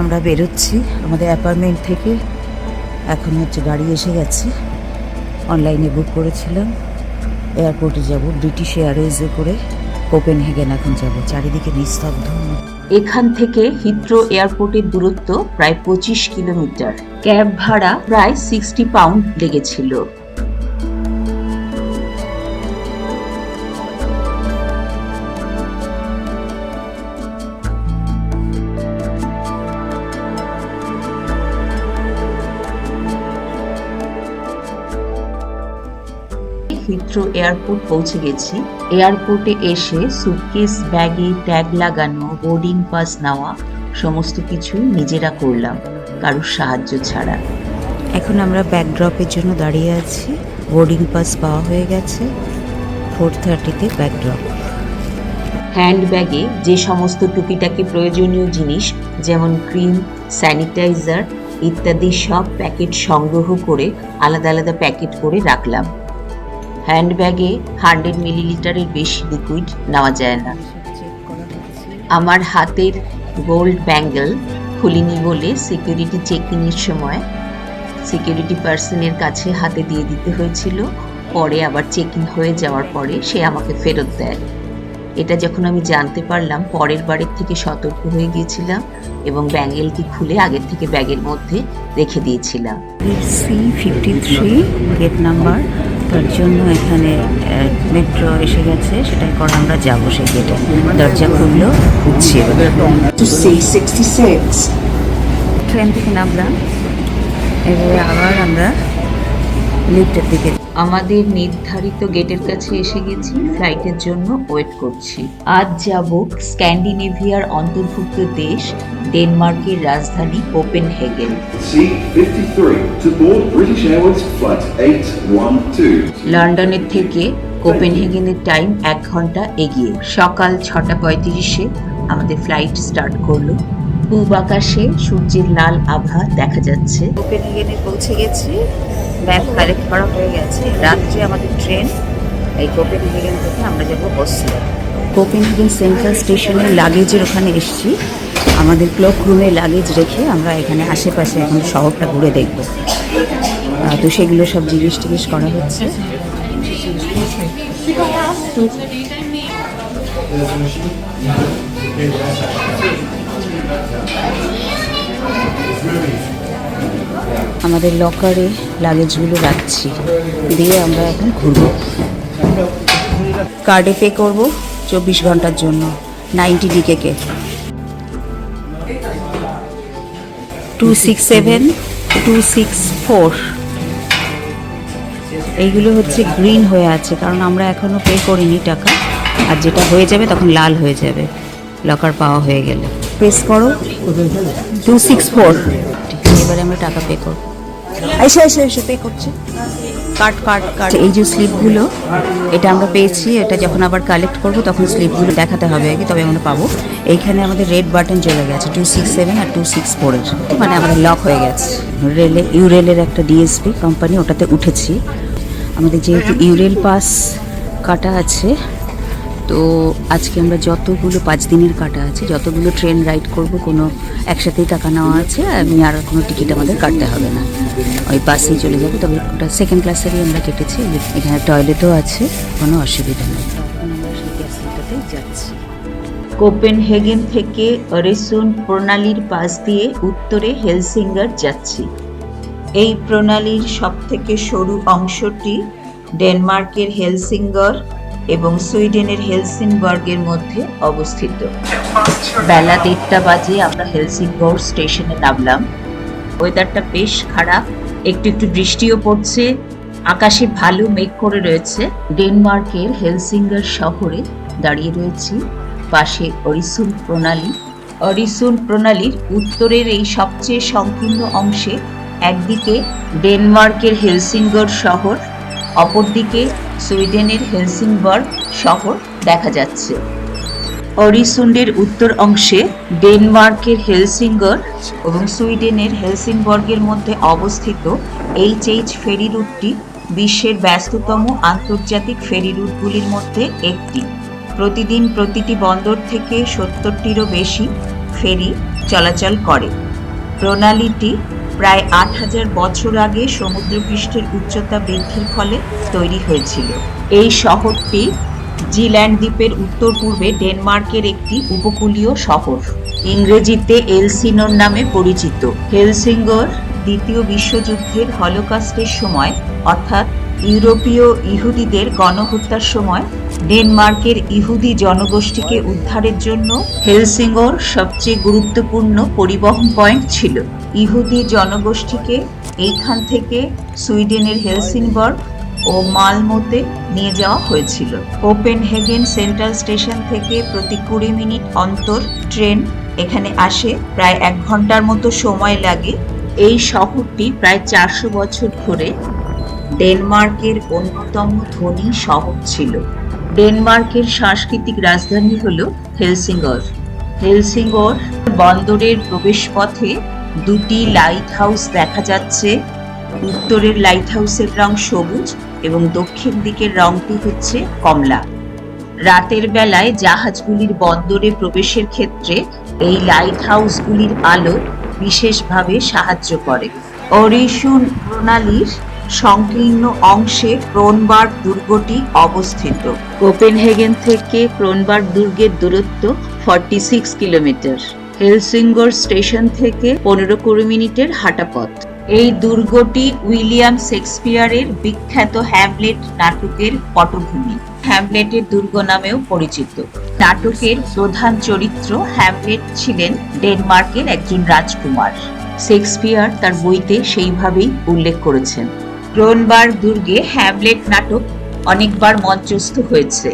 আমরা বেরোচ্ছি। আমাদের অ্যাপার্টমেন্ট থেকে এখন হচ্ছে গাড়ি এসে গেছে। অনলাইনে বুক করেছিলাম। এয়ারপোর্টে যাব ব্রিটিশ এয়ারওয়েজে করে কোপেন হেগেন এখন যাব। চারিদিকে নিস্তব্ধ। এখান থেকে হিথ্রো এয়ারপোর্টের দূরত্ব প্রায় পঁচিশ কিলোমিটার। ক্যাব ভাড়া প্রায় সিক্সটি পাউন্ড লেগেছিল। হিথ্রো এয়ারপোর্ট পৌঁছে গেছি। এয়ারপোর্টে এসে সুটকেস ব্যাগে ট্যাগ লাগানো বোর্ডিং পাস নেওয়া সমস্ত কিছু নিজেরা করলাম কারোর সাহায্য ছাড়া। এখন আমরা ব্যাকড্রপের জন্য দাঁড়িয়ে আছি। বোর্ডিং পাস পাওয়া হয়ে গেছে। ফোর থার্টিতে ব্যাকড্রপ হ্যান্ড ব্যাগে যে সমস্ত টুকিটাকি প্রয়োজনীয় জিনিস যেমন ক্রিম স্যানিটাইজার ইত্যাদি সব প্যাকেট সংগ্রহ করে আলাদা আলাদা প্যাকেট করে রাখলাম। হ্যান্ড ব্যাগে হান্ড্রেড মিলিলিটারের বেশি লিকুইড নেওয়া যায় না। আমার হাতের গোল্ড ব্যাঙ্গেল খুলিনি বলে সিকিউরিটি চেকিংয়ের সময় সিকিউরিটি পার্সনের কাছে হাতে দিয়ে দিতে হয়েছিল। পরে আবার চেকিং হয়ে যাওয়ার পরে সে আমাকে ফেরত দেয়। এটা যখন আমি জানতে পারলাম, পরের বারের থেকে সতর্ক হয়ে গিয়েছিলাম এবং ব্যাঙ্গেলটি খুলে আগের থেকে ব্যাগের মধ্যে রেখে দিয়েছিলাম। C fifty three gate number তার জন্য এখানে মেট্রো এসে গেছে সেটাই করে আমরা যাব সেই গেটে দরজা খুললো উঠছি এবার to C66. ট্রেন থেকে নামলাম এবারে আবার আমরা লিফটের দিকে। আমাদের নির্ধারিত গেটের কাছে এসে গেছি ফ্লাইটের জন্য ওয়েট করছি। আজ যাব স্ক্যান্ডিনেভিয়ার অন্তর্ভুক্ত দেশ ডেনমার্কের রাজধানী Copenhagen. C53 to board British Airways Flight 812. লন্ডনের থেকে কোপেনহেগেনের টাইম এক ঘণ্টা এগিয়ে। সকাল ছটা পঁয়ত্রিশে আমাদের ফ্লাইট স্টার্ট করল। পূব আকাশে সূর্যের লাল আভা দেখা যাচ্ছে। কোপেনহেগেনে পৌঁছে গেছি। ম্যাপ কালেক্ট করা হয়ে গেছে। রাত্রে আমাদের ট্রেন। এই কোপেনহেগেন থেকে আমরা যাব বসলে কোপেনহেগেন সেন্ট্রাল স্টেশনের লাগেজের ওখানে এসেছি। আমাদের ক্লক রুমে লাগেজ রেখে আমরা এখানে আশেপাশে এখন শহরটা ঘুরে দেখব। তো সেগুলো সব জিজ্ঞেস টিজ্ঞেস করা হচ্ছে। আমাদের লকারে লাগেজগুলো রাখছি। দিয়ে আমরা এখন ঘুরবো। কার্ডে পে করব চব্বিশ ঘণ্টার জন্য ninety D K K two six seven two six four এইগুলো হচ্ছে গ্রিন হয়ে আছে, কারণ আমরা এখনও পে করিনি টাকা। আর যেটা হয়ে যাবে তখন লাল হয়ে যাবে লকার পাওয়া হয়ে গেলে। প্রেস করো। টু সিক্স ফোর এবারে আমরা টাকা পে করব। এসে এসে এসে পে করছে। কাট কাট কাট। এই যে স্লিপগুলো এটা আমরা পেয়েছি। এটা যখন আবার কালেক্ট করব তখন স্লিপগুলো দেখাতে হবে আগে তবে আমরা পাবো। এইখানে আমাদের রেড বাটন চলে গেছে টু সিক্স সেভেন আর টু সিক্স ফোরের মানে আমাদের লক হয়ে গেছে। রেলে ইউরেলের একটা ডিএসপি কোম্পানি ওটাতে উঠেছি। আমাদের যেহেতু ইউরেল পাস কাটা আছে তো আজকে আমরা যতগুলো পাঁচ দিনের কাটা আছে, যতগুলো ট্রেন রাইড করব, কোনো একসাথেই টাকা নেওয়া আছে, আমি আর কোনো টিকিট আমাদের কাটতে হবে না। ওই বাসেই চলে যাব, তবে ওটা সেকেন্ড ক্লাসেরই আমরা কেটেছি, এখানে টয়লেটও আছে, কোনো অসুবিধা নেই। যাচ্ছি কোপেনহেগেন থেকে অরেসুন প্রণালীর পাশ দিয়ে উত্তরে হেলসিঙ্গার যাচ্ছি। এই প্রণালীর সবথেকে সরু অংশটি ডেনমার্কের হেলসিঙ্গর এবং সুইডেনের হেলসিনবার্গের মধ্যে অবস্থিত। বেলা দেড়টা বাজে আমরা হেলসিঙ্গর স্টেশনে নামলাম। ওয়েদারটা বেশ খারাপ, একটু একটু বৃষ্টিও পড়ছে, আকাশে ভালো মেঘ করে রয়েছে। ডেনমার্কের হেলসিঙ্গার শহরে দাঁড়িয়ে রয়েছি, পাশে অরিসুন প্রণালী। অরিসুন প্রণালীর উত্তরের এই সবচেয়ে সংকীর্ণ অংশে একদিকে ডেনমার্কের হেলসিঙ্গর শহর অপরদিকে সুইডেনের হেলসিংবার্গ শহর দেখা যাচ্ছে। অরিসুন্ডের উত্তর অংশে ডেনমার্কের হেলসিঙ্গর এবং সুইডেনের হেলসিনবর্গের মধ্যে অবস্থিত এইচ এইচ ফেরি রুটটি বিশ্বের ব্যস্ততম আন্তর্জাতিক ফেরি রুটগুলির মধ্যে একটি। প্রতিদিন প্রতিটি বন্দর থেকে সত্তরটিরও বেশি ফেরি চলাচল করে। প্রণালীটি প্রায় আট হাজার বছর আগে সমুদ্রপৃষ্ঠের উচ্চতা বৃদ্ধির ফলে তৈরি হয়েছিল। এই শহরটি জিল্যান্ড দ্বীপের উত্তর পূর্বে ডেনমার্কের একটি উপকূলীয় শহর। ইংরেজিতে এলসিনোর নামে পরিচিত। হেলসিঙ্গর দ্বিতীয় বিশ্বযুদ্ধের হলোকাস্টের সময়, অর্থাৎ ইউরোপীয় ইহুদিদের গণহত্যার সময় ডেনমার্কের ইহুদি জনগোষ্ঠীকে উদ্ধারের জন্য হেলসিঙ্গর সবচেয়ে গুরুত্বপূর্ণ পরিবহন পয়েন্ট ছিল। ইহুদি জনগোষ্ঠীকে এইখান থেকে সুইডেনের হেলসিনবর্গ ও মালমোতে নিয়ে যাওয়া হয়েছিল। কোপেনহেগেন সেন্ট্রাল স্টেশন থেকে প্রতি কুড়ি মিনিট অন্তর ট্রেন এখানে আসে। প্রায় এক ঘণ্টার মতো সময় লাগে। এই শহরটি প্রায় চারশো বছর ধরে ডেনমার্কের অন্যতম ধনী শহর ছিল। ডেনমার্কের সাংস্কৃতিক রাজধানী হল হেলসিঙ্গর। হেলসিঙ্গর বন্দরের প্রবেশপথে দুটি লাইট হাউস দেখা যাচ্ছে। উত্তরের লাইট হাউসের রং সবুজ এবং দক্ষিণ দিকের রংটি হচ্ছে কমলা। রাতের বেলায় জাহাজগুলির বন্দরে প্রবেশের ক্ষেত্রে এই লাইট হাউসগুলির আলো বিশেষভাবে সাহায্য করে। অরিশুন প্রণালীর সংকীর্ণ অংশে ক্রোনবার্গ দুর্গটি অবস্থিত। কোপেনহেগেন থেকে ক্রোনবার্গ দুর্গের দূরত্ব forty six kilometre. Helsingor station থেকে পনেরো কুড়ি মিনিটের হাঁটা পথ এই দুর্গটি উইলিয়াম শেক্সপিয়ারের বিখ্যাত হ্যামলেট নাটকের পটভূমি। হ্যামলেটের দুর্গ নামেও পরিচিত। নাটকের প্রধান চরিত্র হ্যামলেট ছিলেন ডেনমার্কের একজন রাজকুমার। শেক্সপিয়ার তার বইতে সেইভাবেই উল্লেখ করেছেন। ক্রোনবার্গ দুর্গে হ্যামলেট নাটক অনেকবার মঞ্চস্থ হয়েছে।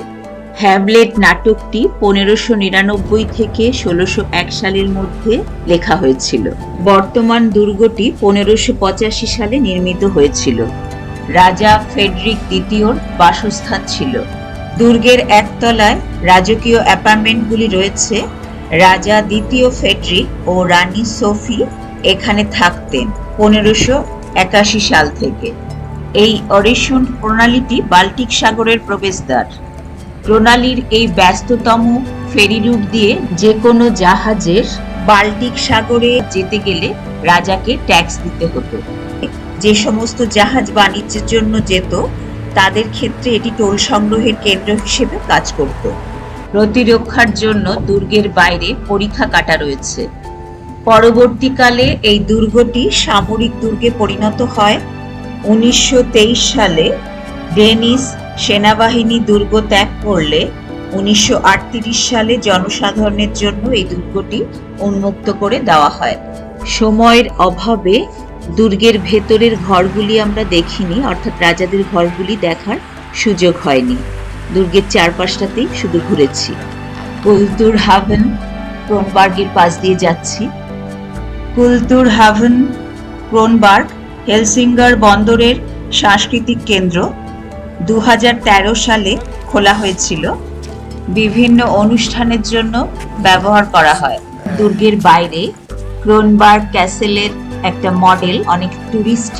হ্যামলেট নাটকটি পনেরোশো নিরানব্বই থেকে ষোলোশো এক সালের মধ্যে লেখা হয়েছিল। বর্তমান দুর্গটি পনেরোশো পঁচাশি সালে নির্মিত হয়েছিল। রাজা ফেডরিক দ্বিতীয়র বাসস্থান ছিল। দুর্গের একতলায় রাজকীয় অ্যাপার্টমেন্টগুলি রয়েছে। রাজা দ্বিতীয় ফেডরিক ও রানী সোফি এখানে থাকতেন পনেরোশো একাশি সাল থেকে। এই অরেশন প্রণালীটি বাল্টিক সাগরের প্রবেশদ্বার। প্রণালীর এই ব্যস্ততম ফেরি রুট দিয়ে যে কোনো জাহাজের বাল্টিক সাগরে যেতে গেলে রাজাকে ট্যাক্স দিতে হতো। যে সমস্ত জাহাজ বাণিজ্যের জন্য যেত, তাদের ক্ষেত্রে এটি টোল সংগ্রহের কেন্দ্র হিসেবে কাজ করত। প্রতিরক্ষার জন্য দুর্গের বাইরে পরীক্ষা কাটা রয়েছে। পরবর্তীকালে এই দুর্গটি সামরিক দুর্গে পরিণত হয়। উনিশশো তেইশ সালে ডেনিস সেনাবাহিনী দুর্গ ত্যাগ করলে উনিশশো আটত্রিশ সালে জনসাধারণের জন্য এই দুর্গটি উন্মুক্ত করে দেওয়া হয়। সময়ের অভাবে দুর্গের ভেতরের ঘরগুলি আমরা দেখিনি, অর্থাৎ রাজাদের ঘরগুলি দেখার সুযোগ হয়নি। দুর্গের চারপাশটাতেই শুধু ঘুরেছি। কুলতুর হাভেন ক্রোনবার্গের পাশ দিয়ে যাচ্ছি। কুলতুর হাভেন ক্রোনবার্গ হেলসিঙ্গার বন্দরের সাংস্কৃতিক কেন্দ্র দু হাজার তেরো সালে খোলা হয়েছিল। বিভিন্ন অনুষ্ঠানের জন্য ব্যবহার করা হয়। দুর্গের বাইরে ক্রোনবার্গ ক্যাসেলের একটা মডেল অনেক টুরিস্ট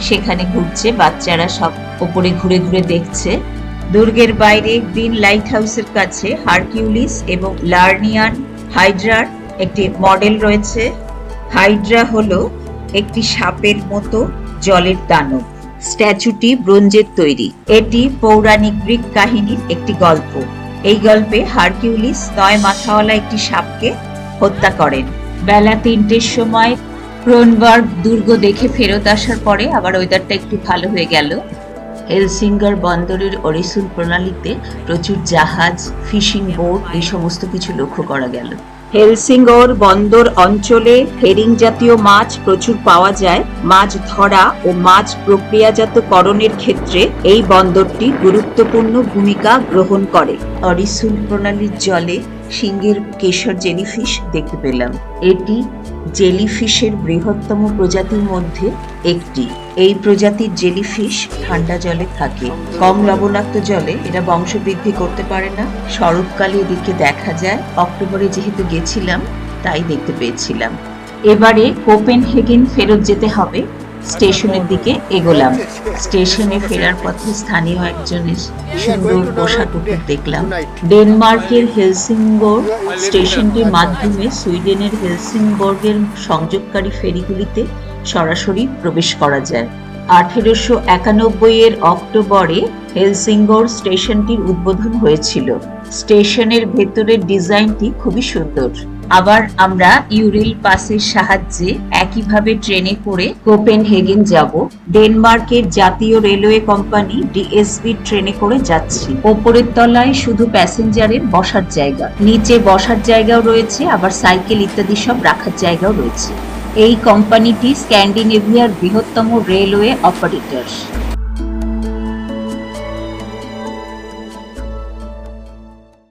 সেখানে ঘুরছে, বাচ্চারা সব ওপরে ঘুরে ঘুরে দেখছে। দুর্গের বাইরে গ্রিন লাইট হাউসের কাছে হারকিউলিস এবং লার্নিয়ান হাইড্রার একটি মডেল রয়েছে। হাইড্রা হলো একটি সাপের মতো জলের দানব। স্ট্যাচুটি ব্রোঞ্জের তৈরি। এটি পৌরাণিক গ্রিক কাহিনীর একটি গল্প। এই গল্পে হারকিউলিস নয় মাথাওয়ালা একটি সাপকে হত্যা করেন। বেলা তিনটের সময় ক্রোনবার্গ দুর্গ দেখে ফেরত আসার পরে আবার ওয়েদারটা একটু ভালো হয়ে গেল। হেলসিঙ্গার বন্দরের অরিসুল প্রণালীতে প্রচুর জাহাজ, ফিশিং বোট এই সমস্ত কিছু লক্ষ্য করা গেল। হেলসিঙ্গর বন্দর অঞ্চলে হেরিং জাতীয় মাছ প্রচুর পাওয়া যায়। মাছ ধরা ও মাছ প্রক্রিয়াজাতকরণের ক্ষেত্রে এই বন্দরটি গুরুত্বপূর্ণ ভূমিকা গ্রহণ করে। অরিসুল প্রণালীর জলে সিঙ্গের কেশর জেলিফিশ দেখতে পেলাম। এটি জেলিফিশের বৃহত্তম প্রজাতির মধ্যে একটি। এই প্রজাতির জেলিফিশ ঠান্ডা জলে থাকে। কম লবণাক্ত জলে এরা বংশবৃদ্ধি করতে পারে না। শরৎকালে এদিকে দেখা যায়, অক্টোবরে যেহেতু গেছিলাম, তাই দেখতে পেয়েছিলাম। এবারে কোপেনহেগেন ফেরত যেতে হবে। স্টেশনের দিকে এগোলাম। স্টেশনে ফেরার পথে স্থানীয় একজনের সুন্দর পোশাক কুকুর দেখলাম। ডেনমার্কের হেলসিংবর স্টেশনটির মাধ্যমে সুইডেনের হেলসিংবর্গের সংযোগকারী ফেরিগুলিতে সরাসরি প্রবেশ করা যায়। আঠেরোশো একানব্বই এর অক্টোবরে হেলসিঙ্গর স্টেশনটির উদ্বোধন হয়েছিল। স্টেশনের ভেতরের ডিজাইনটি খুবই সুন্দর। আবার আমরা ইউরেল পাসের সাহায্যে একইভাবে ট্রেনে করে কোপেনহেগেন যাব। ডেনমার্কের জাতীয় রেলওয়ে কোম্পানি ডিএসবি ট্রেনে করে যাচ্ছি। ওপরের তলায় শুধু প্যাসেঞ্জারের বসার জায়গা। নিচে বসার জায়গাও রয়েছে, আবার সাইকেল ইত্যাদি সব রাখার জায়গাও রয়েছে। এই কোম্পানিটি স্ক্যান্ডিনেভিয়ার বৃহত্তম রেলওয়ে অপারেটর